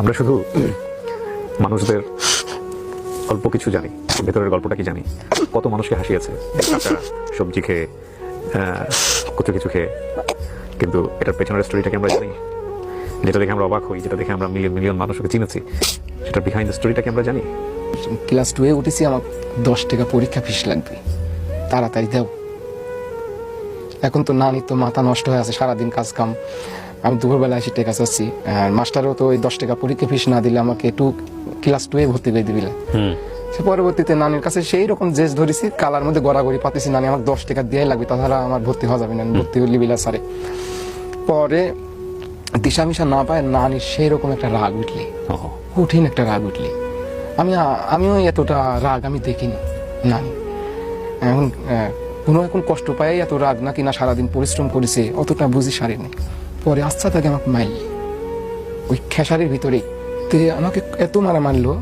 আমরা শুধু মানুষদের অল্প কিছু জানি, ভেতরের গল্পটা কি জানি? কত মানুষকে হাসিয়েছে। সবজি খেয়ে কচু কিছু খেয়ে। কিন্তু এটার পেছনের স্টোরিটাকে আমরা জানি? যেটা দেখে আমরা অবাক হই, যেটা দেখে আমরা মিলিয়ন মিলিয়ন মানুষকে চিনেছি, সেটার বিহাইন্ড স্টোরিটাকে আমরা জানি? ক্লাস টুয়ে উঠেছি, আমার দশ টাকা পরীক্ষা ফিস লাগবে। তাড়াতাড়ি দাও। এখন তো নানি তো মাথা নষ্ট হয়ে আছে, সারাদিন কাজ কাম। আমি দুপুরবেলা এসে টেকা চাচ্ছি। আর মাস্টারও তো ওই দশ টাকা পরীক্ষা ফিস না দিলে আমাকে একটু ক্লাস টুয়ে ভর্তি করে দিবিলে। সে পরবর্তীতে নানির কাছে সেই রকম জেস ধরেছি কালার মধ্যে গড়াগড়ি পাতেছি নানি আমাকে দশ টাকা দিয়ে লাগবে তাছাড়া আমার ভর্তি হওয়া যাবে না ভর্তি হলি বিলা সারে পরে দিশা মিশা না পায় নানির সেই রকম একটা রাগ উঠলি। কঠিন একটা রাগ উঠলি। আমি আমিও এতটা রাগ আমি দেখিনি নানি। এখন কোনো এখন কষ্ট পায় এত রাগ নাকি না সারাদিন পরিশ্রম করেছে অতটা বুঝি সারিনি। পরে আস্থা থাকে আমাকে মারলি ওই খেসারির ভিতরে তে আমাকে এত মারা মারলো